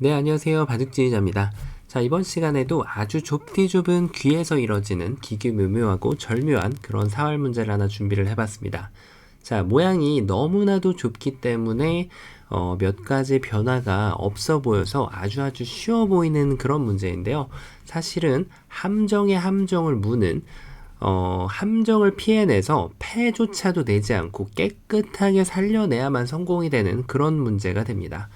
네, 안녕하세요. 바둑지휘자입니다. 자, 이번 시간에도 아주 좁디 좁은 귀에서 이뤄지는 기규묘묘하고 절묘한 그런 사활 문제를 하나 준비를 해봤습니다. 자, 모양이 너무나도 좁기 때문에 어, 몇 가지 변화가 없어 보여서 아주 아주 쉬워 보이는 그런 문제인데요. 사실은 함정의 함정을 무는 어, 함정을 피해내서 패조차도 내지 않고 깨끗하게 살려내야만 성공이 되는 그런 문제가 됩니다.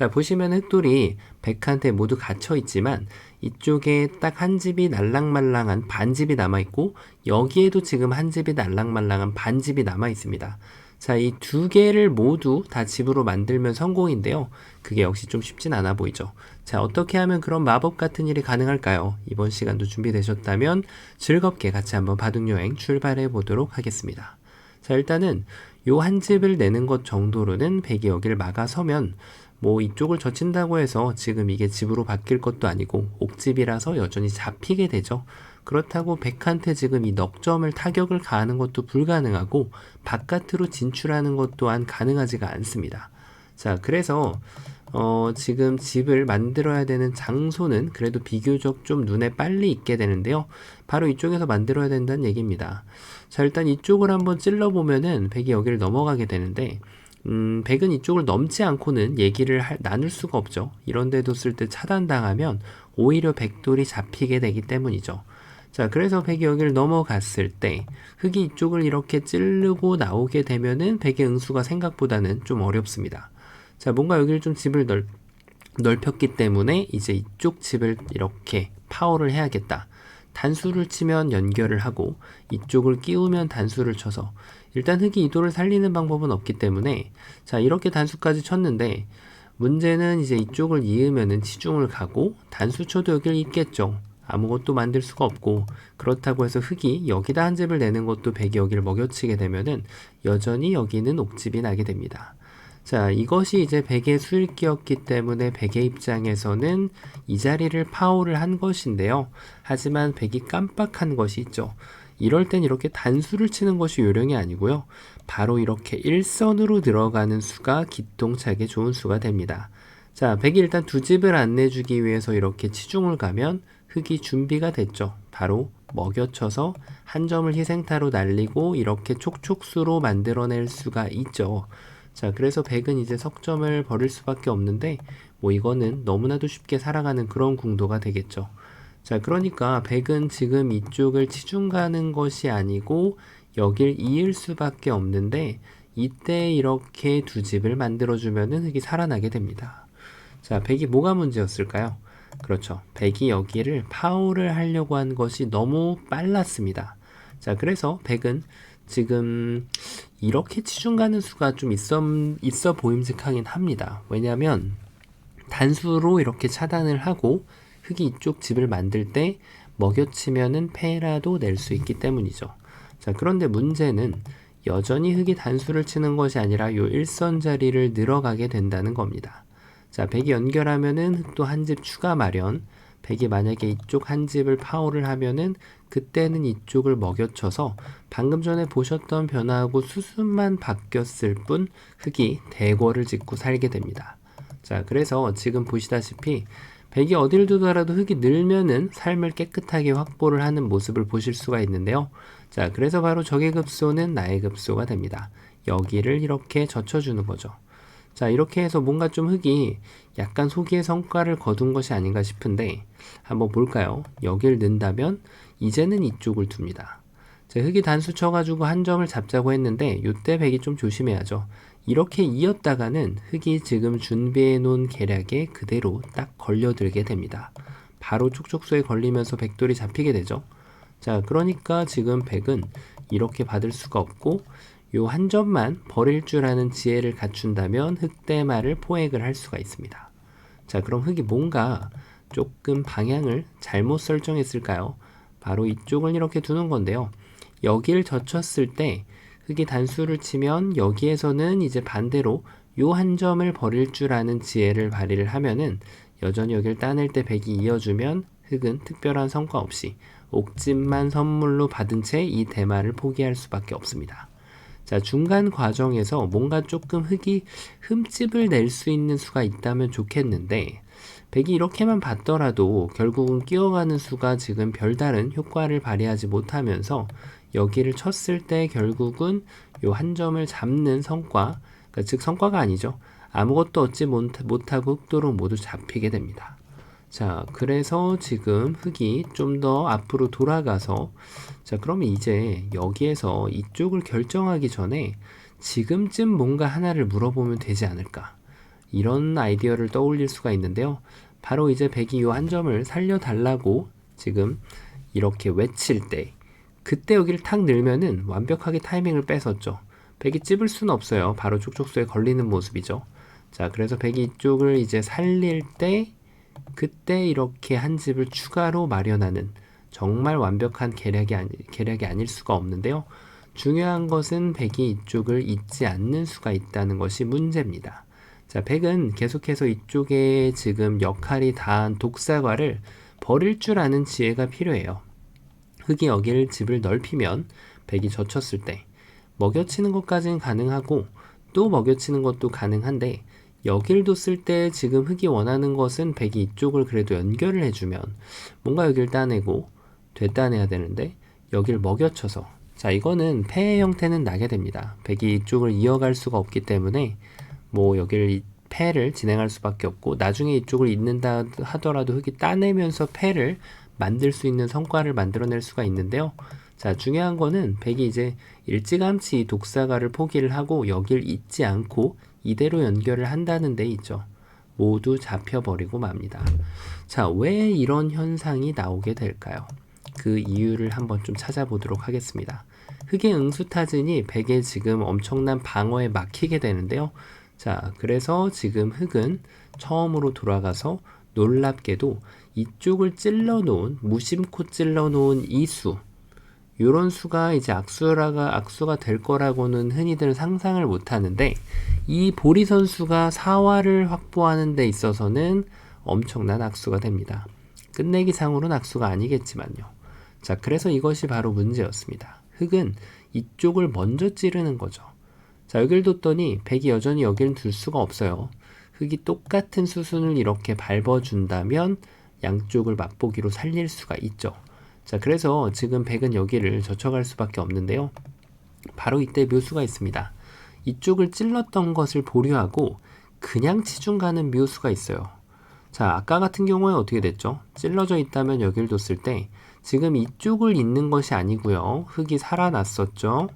자, 보시면 흑돌이 백한테 모두 갇혀 있지만 이쪽에 딱 한 집이 날랑말랑한 반집이 남아 있고 여기에도 지금 한 집이 날랑말랑한 반집이 남아 있습니다. 자, 이 두 개를 모두 다 집으로 만들면 성공인데요. 그게 역시 좀 쉽진 않아 보이죠. 자, 어떻게 하면 그런 마법 같은 일이 가능할까요? 이번 시간도 준비되셨다면 즐겁게 같이 한번 바둑 여행 출발해 보도록 하겠습니다. 자, 일단은 요 한 집을 내는 것 정도로는 백이 여기를 막아서면 뭐 이쪽을 젖힌다고 해서 지금 이게 집으로 바뀔 것도 아니고 옥집이라서 여전히 잡히게 되죠. 그렇다고 백한테 지금 이 넉점을 타격을 가하는 것도 불가능하고 바깥으로 진출하는 것 또한 가능하지가 않습니다. 자, 그래서 어, 지금 집을 만들어야 되는 장소는 그래도 비교적 좀 눈에 빨리 있게 되는데요. 바로 이쪽에서 만들어야 된다는 얘기입니다. 자, 일단 이쪽을 한번 찔러보면은 백이 여기를 넘어가게 되는데, 음, 백은 이쪽을 넘지 않고는 얘기를 할, 나눌 수가 없죠. 이런 데 뒀을 때 차단당하면 오히려 백돌이 잡히게 되기 때문이죠. 자, 그래서 백이 여기를 넘어갔을 때 흑이 이쪽을 이렇게 찌르고 나오게 되면은 백의 응수가 생각보다는 좀 어렵습니다. 자, 뭔가 여기를 좀 집을 넓, 넓혔기 때문에 이제 이쪽 집을 이렇게 파워를 해야겠다. 단수를 치면 연결을 하고 이쪽을 끼우면 단수를 쳐서 일단 흑이 이도를 살리는 방법은 없기 때문에 자 이렇게 단수까지 쳤는데 문제는 이제 이쪽을 이으면은 치중을 가고 단수 쳐도 여기를 잇겠죠. 아무것도 만들 수가 없고 그렇다고 해서 흑이 여기다 한 집을 내는 것도 백이 여기를 먹여치게 되면은 여전히 여기는 옥집이 나게 됩니다. 자, 이것이 이제 백의 수일기였기 때문에 백의 입장에서는 이 자리를 파호를 한 것인데요. 하지만 백이 깜빡한 것이 있죠. 이럴 땐 이렇게 단수를 치는 것이 요령이 아니고요. 바로 이렇게 일선으로 들어가는 수가 기똥차게 좋은 수가 됩니다. 자, 백이 일단 두 집을 안 내주기 위해서 이렇게 치중을 가면 흙이 준비가 됐죠. 바로 먹여쳐서 한 점을 희생타로 날리고 이렇게 촉촉수로 만들어낼 수가 있죠. 자, 그래서 백은 이제 석점을 버릴 수밖에 없는데, 뭐 이거는 너무나도 쉽게 살아가는 그런 궁도가 되겠죠. 자, 그러니까 백은 지금 이쪽을 치중 가는 것이 아니고 여길 이을 수밖에 없는데 이때 이렇게 두 집을 만들어주면은 흙이 살아나게 됩니다. 자, 백이 뭐가 문제였을까요? 그렇죠. 백이 여기를 파워를 하려고 한 것이 너무 빨랐습니다. 자, 그래서 백은 지금 이렇게 치중 가는 수가 좀 있어, 있어 보임직하긴 합니다. 왜냐하면 단수로 이렇게 차단을 하고 흙이 이쪽 집을 만들 때 먹여치면은 패라도 낼 수 있기 때문이죠. 자, 그런데 문제는 여전히 흙이 단수를 치는 것이 아니라 요 일선 자리를 늘어가게 된다는 겁니다. 자, 백이 연결하면은 흙도 한 집 추가 마련. 백이 만약에 이쪽 한 집을 파워를 하면은 그때는 이쪽을 먹여쳐서 방금 전에 보셨던 변화하고 수순만 바뀌었을 뿐 흙이 대궐을 짓고 살게 됩니다. 자, 그래서 지금 보시다시피 백이 어디를 두더라도 흙이 늘면은 삶을 깨끗하게 확보를 하는 모습을 보실 수가 있는데요. 자, 그래서 바로 적의 급소는 나의 급소가 됩니다. 여기를 이렇게 젖혀주는 거죠. 자, 이렇게 해서 뭔가 좀 흙이 약간 소기의 성과를 거둔 것이 아닌가 싶은데 한번 볼까요? 여기를 넣는다면 이제는 이쪽을 둡니다. 자, 흙이 단수 쳐가지고 한 점을 잡자고 했는데 이때 백이 좀 조심해야죠. 이렇게 이었다가는 흙이 지금 준비해 놓은 계략에 그대로 딱 걸려들게 됩니다. 바로 촉촉소에 걸리면서 백돌이 잡히게 되죠. 자, 그러니까 지금 백은 이렇게 받을 수가 없고 요 한 점만 버릴 줄 아는 지혜를 갖춘다면 흑대마를 포획을 할 수가 있습니다. 자, 그럼 흑이 뭔가 조금 방향을 잘못 설정했을까요? 바로 이쪽을 이렇게 두는 건데요. 여기를 젖혔을 때 흙이 단수를 치면 여기에서는 이제 반대로 요 한 점을 버릴 줄 아는 지혜를 발휘를 하면은 여전히 여기를 따낼 때 백이 이어주면 흙은 특별한 성과 없이 옥집만 선물로 받은 채 이 대마를 포기할 수밖에 없습니다. 자, 중간 과정에서 뭔가 조금 흙이 흠집을 낼 수 있는 수가 있다면 좋겠는데, 백이 이렇게만 봤더라도 결국은 끼어가는 수가 지금 별다른 효과를 발휘하지 못하면서 여기를 쳤을 때 결국은 요 한 점을 잡는 성과, 그러니까 즉 성과가 아니죠. 아무것도 얻지 못- 못하고 흑도로 모두 잡히게 됩니다. 자, 그래서 지금 흙이 좀 더 앞으로 돌아가서 자, 그러면 이제 여기에서 이쪽을 결정하기 전에 지금쯤 뭔가 하나를 물어보면 되지 않을까. 이런 아이디어를 떠올릴 수가 있는데요. 바로 이제 백이 이 한 점을 살려달라고 지금 이렇게 외칠 때 그때 여기를 탁 늘면은 완벽하게 타이밍을 뺏었죠. 백이 찝을 수는 없어요. 바로 촉촉수에 걸리는 모습이죠. 자, 그래서 백이 이쪽을 이제 살릴 때 그때 이렇게 한 집을 추가로 마련하는 정말 완벽한 계략이, 아니, 계략이 아닐 수가 없는데요. 중요한 것은 백이 이쪽을 잊지 않는 수가 있다는 것이 문제입니다. 자, 백은 계속해서 이쪽에 지금 역할이 다한 독사과를 버릴 줄 아는 지혜가 필요해요. 흙이 여기를 집을 넓히면 백이 젖혔을 때 먹여치는 것까지는 가능하고 또 먹여치는 것도 가능한데 여길 뒀을 때 지금 흙이 원하는 것은 백이 이쪽을 그래도 연결을 해주면 뭔가 여길 따내고 되따내야 되는데 여길 먹여쳐서 자 이거는 폐의 형태는 나게 됩니다. 백이 이쪽을 이어갈 수가 없기 때문에 뭐 여기를 이- 폐를 진행할 수밖에 없고 나중에 이쪽을 잇는다 하더라도 흙이 따내면서 폐를 만들 수 있는 성과를 만들어낼 수가 있는데요. 자 중요한 거는 백이 이제 일찌감치 이 독사가를 포기를 하고 여길 잊지 않고 이대로 연결을 한다는 데 있죠. 모두 잡혀버리고 맙니다. 자, 왜 이런 현상이 나오게 될까요? 그 이유를 한번 좀 찾아보도록 하겠습니다. 흑의 응수타진이 백의 지금 엄청난 방어에 막히게 되는데요. 자, 그래서 지금 흑은 처음으로 돌아가서 놀랍게도 이쪽을 찔러 놓은, 무심코 찔러 놓은 이 수, 요런 수가 이제 악수라가 악수가 될 거라고는 흔히들 상상을 못 하는데 이 보리 선수가 사활을 확보하는 데 있어서는 엄청난 악수가 됩니다. 끝내기 상으로는 악수가 아니겠지만요. 자, 그래서 이것이 바로 문제였습니다. 흑은 이쪽을 먼저 찌르는 거죠. 자, 여길 뒀더니 백이 여전히 여기는 둘 수가 없어요. 흑이 똑같은 수순을 이렇게 밟아준다면 양쪽을 맛보기로 살릴 수가 있죠. 자, 그래서 지금 백은 여기를 젖혀갈 수밖에 없는데요. 바로 이때 묘수가 있습니다. 이쪽을 찔렀던 것을 보류하고 그냥 치중 가는 묘수가 있어요. 자, 아까 같은 경우에 어떻게 됐죠? 찔러져 있다면 여길 뒀을 때 지금 이쪽을 잇는 것이 아니고요. 흙이 살아났었죠.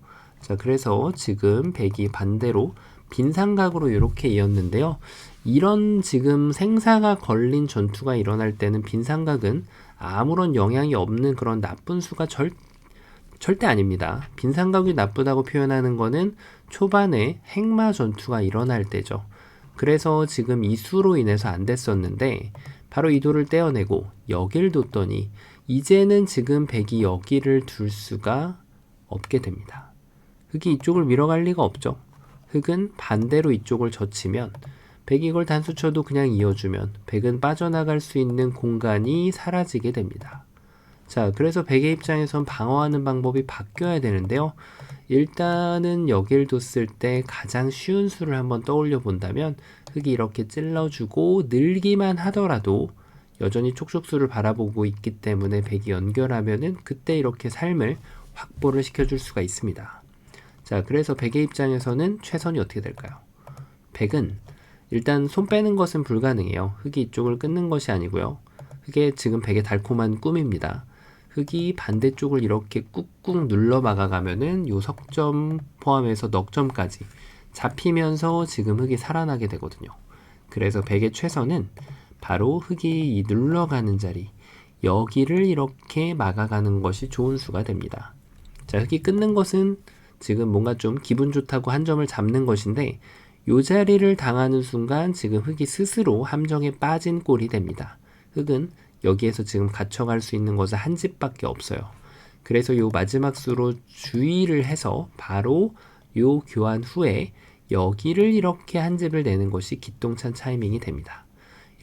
자, 그래서 지금 백이 반대로 빈삼각으로 이렇게 이었는데요. 이런 지금 생사가 걸린 전투가 일어날 때는 빈삼각은 아무런 영향이 없는 그런 나쁜 수가 절, 절대 아닙니다. 빈삼각이 나쁘다고 표현하는 거는 초반에 행마 전투가 일어날 때죠. 그래서 지금 이 수로 인해서 안 됐었는데 바로 이 돌을 떼어내고 여길 뒀더니 이제는 지금 백이 여기를 둘 수가 없게 됩니다. 흑이 이쪽을 밀어갈 리가 없죠. 흑은 반대로 이쪽을 젖히면 백이 이걸 단수 쳐도 그냥 이어주면 백은 빠져나갈 수 있는 공간이 사라지게 됩니다. 자, 그래서 백의 입장에선 방어하는 방법이 바뀌어야 되는데요. 일단은 여길 뒀을 때 가장 쉬운 수를 한번 떠올려 본다면 흙이 이렇게 찔러주고 늘기만 하더라도 여전히 촉촉수를 바라보고 있기 때문에 백이 연결하면은 그때 이렇게 삶을 확보를 시켜줄 수가 있습니다. 자, 그래서 백의 입장에서는 최선이 어떻게 될까요? 백은 일단 손 빼는 것은 불가능해요. 흙이 이쪽을 끊는 것이 아니고요. 그게 지금 백의 달콤한 꿈입니다. 흙이 반대쪽을 이렇게 꾹꾹 눌러 막아가면은 요 석점 포함해서 넉점까지 잡히면서 지금 흙이 살아나게 되거든요. 그래서 백의 최선은 바로 흙이 이 눌러가는 자리 여기를 이렇게 막아가는 것이 좋은 수가 됩니다. 자, 흙이 끊는 것은 지금 뭔가 좀 기분 좋다고 한 점을 잡는 것인데 요 자리를 당하는 순간 지금 흙이 스스로 함정에 빠진 꼴이 됩니다. 흙은 여기에서 지금 갇혀갈 수 있는 것은 한 집밖에 없어요. 그래서 요 마지막 수로 주의를 해서 바로 요 교환 후에 여기를 이렇게 한 집을 내는 것이 기똥찬 차이밍이 됩니다.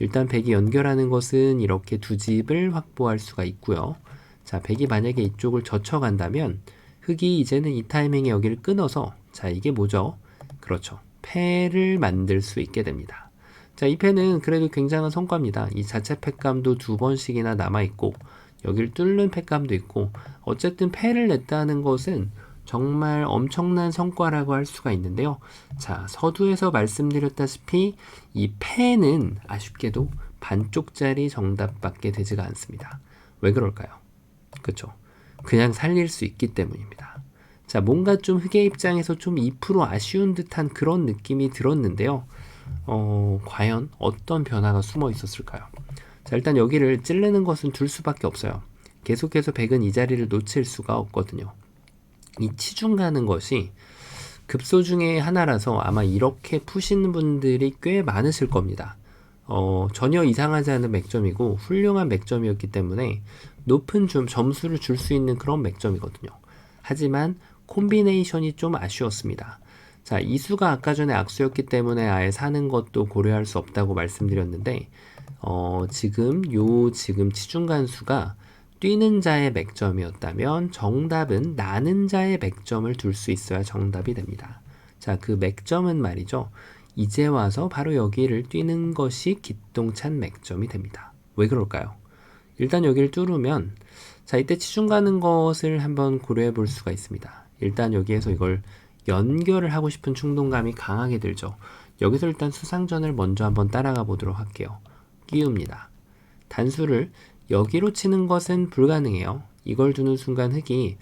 일단 백이 연결하는 것은 이렇게 두 집을 확보할 수가 있고요. 자, 백이 만약에 이쪽을 젖혀간다면 흙이 이제는 이 타이밍에 여기를 끊어서 자, 이게 뭐죠? 그렇죠. 패를 만들 수 있게 됩니다. 자, 이 패는 그래도 굉장한 성과입니다. 이 자체 팩감도 두 번씩이나 남아있고, 여길 뚫는 팩감도 있고, 어쨌든 패를 냈다는 것은 정말 엄청난 성과라고 할 수가 있는데요. 자, 서두에서 말씀드렸다시피 이 패는 아쉽게도 반쪽짜리 정답밖에 되지가 않습니다. 왜 그럴까요? 그쵸? 그냥 살릴 수 있기 때문입니다. 자, 뭔가 좀 흑의 입장에서 좀 2% 아쉬운 듯한 그런 느낌이 들었는데요. 어, 과연 어떤 변화가 숨어 있었을까요? 자, 일단 여기를 찌르는 것은 둘 수밖에 없어요. 계속해서 백은 이 자리를 놓칠 수가 없거든요. 이 치중 가는 것이 급소 중에 하나라서 아마 이렇게 푸시는 분들이 꽤 많으실 겁니다. 어, 전혀 이상하지 않은 맥점이고 훌륭한 맥점이었기 때문에 높은 좀 점수를 줄 수 있는 그런 맥점이거든요. 하지만 콤비네이션이 좀 아쉬웠습니다. 자, 이 수가 아까 전에 악수였기 때문에 아예 사는 것도 고려할 수 없다고 말씀드렸는데, 어, 지금 요 지금 치중간 수가 뛰는 자의 맥점이었다면 정답은 나는 자의 맥점을 둘 수 있어야 정답이 됩니다. 자, 그 맥점은 말이죠. 이제 와서 바로 여기를 뛰는 것이 기똥찬 맥점이 됩니다. 왜 그럴까요? 일단 여기를 뚫으면 자, 이때 치중 가는 것을 한번 고려해 볼 수가 있습니다. 일단 여기에서 이걸 연결을 하고 싶은 충동감이 강하게 들죠. 여기서 일단 수상전을 먼저 한번 따라가 보도록 할게요. 끼웁니다. 단수를 여기로 치는 것은 불가능해요. 이걸 두는 순간 흙이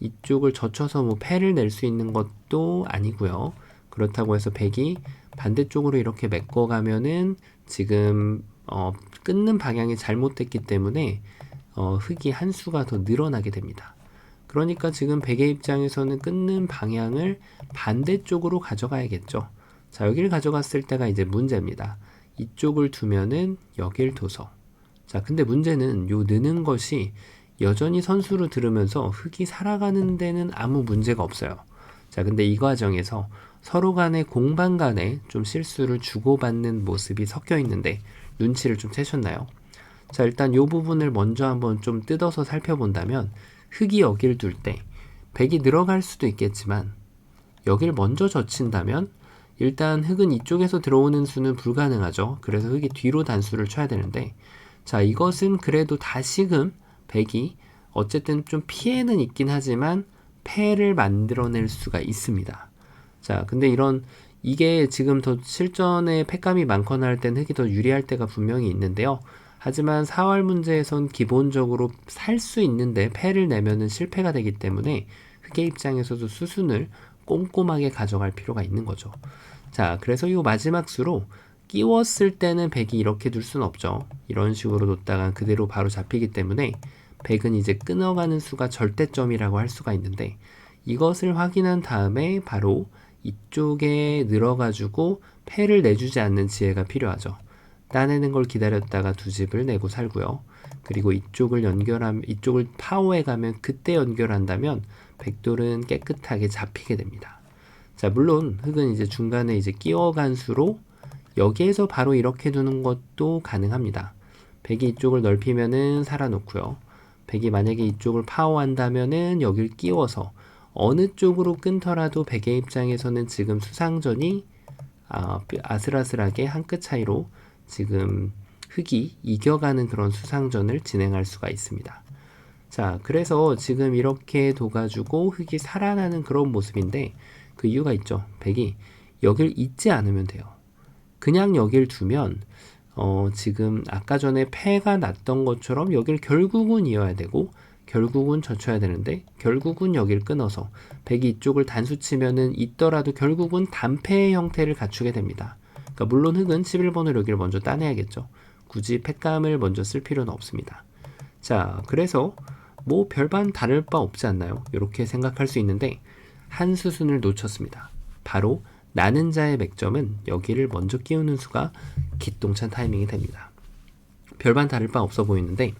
이쪽을 젖혀서 뭐 패를 낼 수 있는 것도 아니고요. 그렇다고 해서 백이 반대쪽으로 이렇게 메꿔가면은 지금 어, 끊는 방향이 잘못됐기 때문에 어, 흙이 한 수가 더 늘어나게 됩니다. 그러니까 지금 백의 입장에서는 끊는 방향을 반대쪽으로 가져가야겠죠. 자, 여기를 가져갔을 때가 이제 문제입니다. 이쪽을 두면은 여길 둬서. 자, 근데 문제는 요 느는 것이 여전히 선수로 들으면서 흙이 살아가는 데는 아무 문제가 없어요. 자, 근데 이 과정에서 서로 간의 공방 간에 좀 실수를 주고받는 모습이 섞여 있는데 눈치를 좀 채셨나요? 자, 일단 요 부분을 먼저 한번 좀 뜯어서 살펴본다면 흙이 여길 둘 때 백이 늘어갈 수도 있겠지만 여길 먼저 젖힌다면 일단 흙은 이쪽에서 들어오는 수는 불가능하죠. 그래서 흙이 뒤로 단수를 쳐야 되는데 자 이것은 그래도 다시금 백이 어쨌든 좀 피해는 있긴 하지만 패를 만들어낼 수가 있습니다. 자 근데 이런 이게 지금 더 실전에 패감이 많거나 할 땐 흙이 더 유리할 때가 분명히 있는데요. 하지만 4월 문제에선 기본적으로 살 수 있는데 패를 내면은 실패가 되기 때문에 흑의 입장에서도 수순을 꼼꼼하게 가져갈 필요가 있는 거죠. 자, 그래서 이 마지막 수로 끼웠을 때는 100이 이렇게 둘 수는 없죠. 이런 식으로 놓다가 그대로 바로 잡히기 때문에 100은 이제 끊어가는 수가 절대점이라고 할 수가 있는데 이것을 확인한 다음에 바로 이쪽에 늘어가지고 패를 내주지 않는 지혜가 필요하죠. 따내는 걸 기다렸다가 두 집을 내고 살고요. 그리고 이쪽을 연결함, 이쪽을 파워해 가면 그때 연결한다면 백돌은 깨끗하게 잡히게 됩니다. 자, 물론 흙은 이제 중간에 이제 끼워간 수로 여기에서 바로 이렇게 두는 것도 가능합니다. 백이 이쪽을 넓히면은 살아놓고요. 백이 만약에 이쪽을 파워한다면은 여길 끼워서 어느 쪽으로 끊더라도 백의 입장에서는 지금 수상전이 아, 아슬아슬하게 한 끗 차이로 지금 흙이 이겨가는 그런 수상전을 진행할 수가 있습니다. 자, 그래서 지금 이렇게 둬가지고 흙이 살아나는 그런 모습인데 그 이유가 있죠. 백이 여길 잊지 않으면 돼요. 그냥 여길 두면 어, 지금 아까 전에 패가 났던 것처럼 여길 결국은 이어야 되고 결국은 젖혀야 되는데 결국은 여길 끊어서 백이 이쪽을 단수 치면은 있더라도 결국은 단패의 형태를 갖추게 됩니다. 그러니까 물론 흙은 11번으로 여기를 먼저 따내야겠죠. 굳이 팩감을 먼저 쓸 필요는 없습니다. 자, 그래서 뭐 별반 다를 바 없지 않나요? 이렇게 생각할 수 있는데 한 수순을 놓쳤습니다. 바로 나는 자의 맥점은 여기를 먼저 끼우는 수가 기똥찬 타이밍이 됩니다. 별반 다를 바 없어 보이는데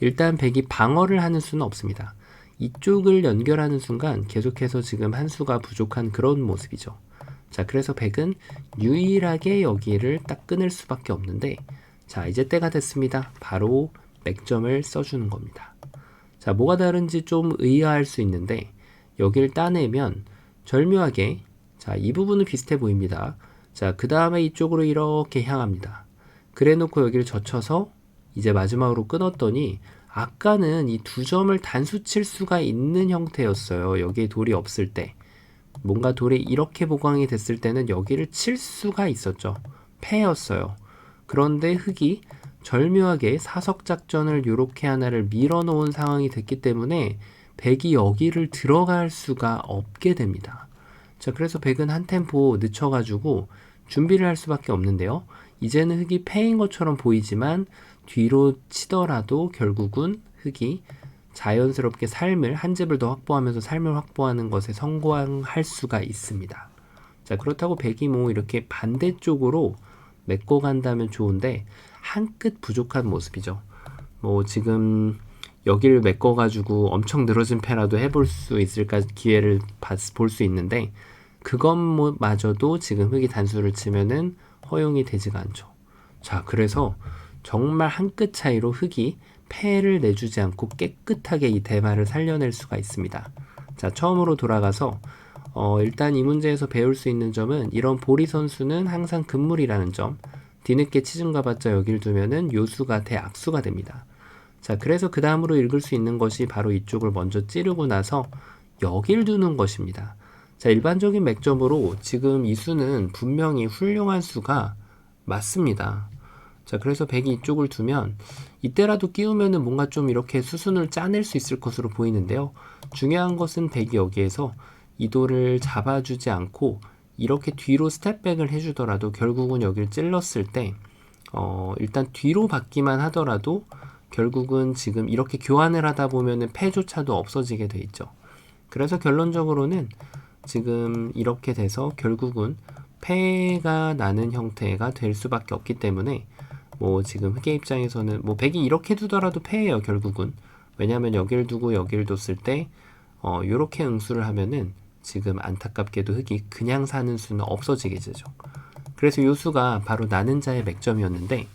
일단 백이 방어를 하는 수는 없습니다. 이쪽을 연결하는 순간 계속해서 지금 한 수가 부족한 그런 모습이죠. 자, 그래서 백은 유일하게 여기를 딱 끊을 수밖에 없는데, 자, 이제 때가 됐습니다. 바로 맥점을 써주는 겁니다. 자, 뭐가 다른지 좀 의아할 수 있는데, 여기를 따내면 절묘하게 자, 이 부분은 비슷해 보입니다. 자, 그 다음에 이쪽으로 이렇게 향합니다. 그래 놓고 여기를 젖혀서 이제 마지막으로 끊었더니 아까는 이 두 점을 단수 칠 수가 있는 형태였어요. 여기에 돌이 없을 때. 뭔가 돌이 이렇게 보강이 됐을 때는 여기를 칠 수가 있었죠. 패였어요. 그런데 흙이 절묘하게 사석 작전을 이렇게 하나를 밀어놓은 상황이 됐기 때문에 백이 여기를 들어갈 수가 없게 됩니다. 자, 그래서 백은 한 템포 늦춰가지고 준비를 할 수밖에 없는데요. 이제는 흙이 패인 것처럼 보이지만 뒤로 치더라도 결국은 흙이 자연스럽게 삶을 한 집을 더 확보하면서 삶을 확보하는 것에 성공할 수가 있습니다. 자, 그렇다고 백이 뭐 이렇게 반대쪽으로 메꿔 간다면 좋은데 한 끗 부족한 모습이죠. 뭐 지금 여기를 메꿔 가지고 엄청 늘어진 패라도 해볼 수 있을까 기회를 볼 수 있는데 그것마저도 지금 흙이 단수를 치면은 허용이 되지가 않죠. 자, 그래서 정말 한 끗 차이로 흙이 폐를 내주지 않고 깨끗하게 이 대마를 살려낼 수가 있습니다. 자, 처음으로 돌아가서 어, 일단 이 문제에서 배울 수 있는 점은 이런 보리 선수는 항상 금물이라는 점. 뒤늦게 치중 가봤자 여길 두면은 요수가 대악수가 됩니다. 자, 그래서 그 다음으로 읽을 수 있는 것이 바로 이쪽을 먼저 찌르고 나서 여길 두는 것입니다. 자, 일반적인 맥점으로 지금 이 수는 분명히 훌륭한 수가 맞습니다. 자, 그래서 100이 이쪽을 두면 이때라도 끼우면은 뭔가 좀 이렇게 수순을 짜낼 수 있을 것으로 보이는데요. 중요한 것은 100이 여기에서 이 돌을 잡아주지 않고 이렇게 뒤로 스텝백을 해주더라도 결국은 여기를 찔렀을 때 어, 일단 뒤로 받기만 하더라도 결국은 지금 이렇게 교환을 하다 보면은 패조차도 없어지게 돼 있죠. 그래서 결론적으로는 지금 이렇게 돼서 결국은 패가 나는 형태가 될 수밖에 없기 때문에 뭐 지금 흑의 입장에서는 뭐 백이 이렇게 두더라도 패예요 결국은 왜냐하면 여기를 두고 여기를 뒀을 때 어, 요렇게 응수를 하면은 지금 안타깝게도 흑이 그냥 사는 수는 없어지게 되죠. 그래서 요 수가 바로 나는 자의 맥점이었는데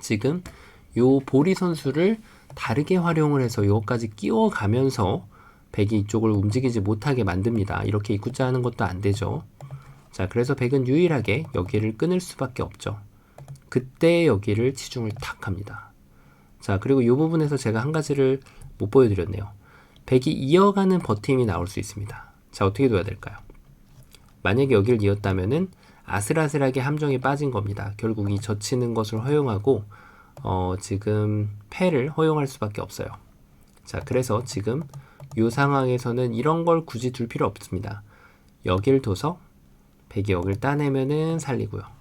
지금 요 보리 선수를 다르게 활용을 해서 요것까지 끼워가면서 백이 이쪽을 움직이지 못하게 만듭니다. 이렇게 입구자 하는 것도 안 되죠. 자, 그래서 백은 유일하게 여기를 끊을 수밖에 없죠. 그때 여기를 치중을 탁 합니다. 자, 그리고 이 부분에서 제가 한 가지를 못 보여드렸네요. 백이 이어가는 버팀이 나올 수 있습니다. 자, 어떻게 둬야 될까요? 만약에 여기를 이었다면은 아슬아슬하게 함정에 빠진 겁니다. 결국 이 젖히는 것을 허용하고 어, 지금 패를 허용할 수밖에 없어요. 자, 그래서 지금 이 상황에서는 이런 걸 굳이 둘 필요 없습니다. 여길 둬서 백이 여길 따내면은 살리고요.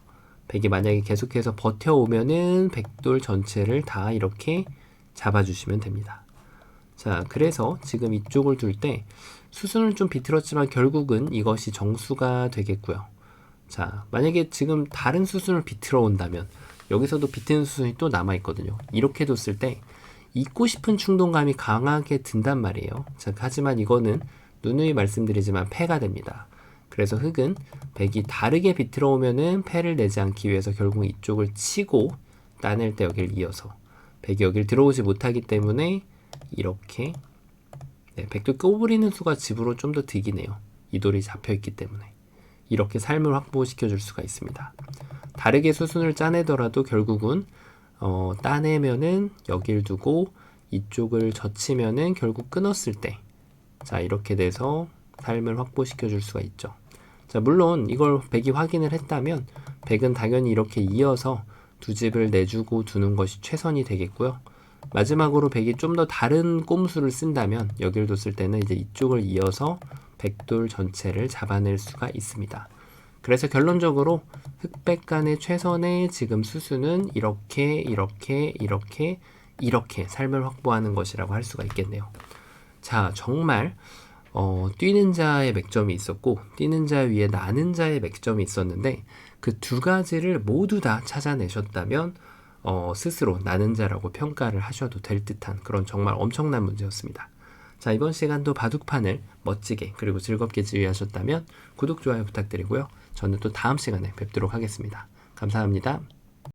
백이 만약에 계속해서 버텨오면은 백돌 전체를 다 이렇게 잡아주시면 됩니다. 자, 그래서 지금 이쪽을 둘 때 수순을 좀 비틀었지만 결국은 이것이 정수가 되겠고요. 자, 만약에 지금 다른 수순을 비틀어 온다면 여기서도 비트는 수순이 또 남아 있거든요. 이렇게 뒀을 때 잊고 싶은 충동감이 강하게 든단 말이에요. 자, 하지만 이거는 누누이 말씀드리지만 패가 됩니다. 그래서 흙은 백이 다르게 비틀어 오면은 패를 내지 않기 위해서 결국 이쪽을 치고 따낼 때 여기를 이어서 백이 여기를 들어오지 못하기 때문에 이렇게 네, 백도 꼬부리는 수가 집으로 좀 더 득이네요. 이 돌이 잡혀 있기 때문에 이렇게 삶을 확보시켜 줄 수가 있습니다. 다르게 수순을 짜내더라도 결국은 어, 따내면은 여길 두고 이쪽을 젖히면은 결국 끊었을 때 자 이렇게 돼서 삶을 확보시켜 줄 수가 있죠. 자 물론 이걸 백이 확인을 했다면 백은 당연히 이렇게 이어서 두 집을 내주고 두는 것이 최선이 되겠고요. 마지막으로 백이 좀 더 다른 꼼수를 쓴다면 여길 뒀을 때는 이제 이쪽을 이어서 백돌 전체를 잡아낼 수가 있습니다. 그래서 결론적으로 흑백 간의 최선의 지금 수수는 이렇게 이렇게 이렇게 이렇게 삶을 확보하는 것이라고 할 수가 있겠네요. 자, 정말 어, 뛰는 자의 맥점이 있었고 뛰는 자 위에 나는 자의 맥점이 있었는데 그 두 가지를 모두 다 찾아내셨다면 어, 스스로 나는 자라고 평가를 하셔도 될 듯한 그런 정말 엄청난 문제였습니다. 자, 이번 시간도 바둑판을 멋지게 그리고 즐겁게 지휘하셨다면 구독, 좋아요 부탁드리고요. 저는 또 다음 시간에 뵙도록 하겠습니다. 감사합니다.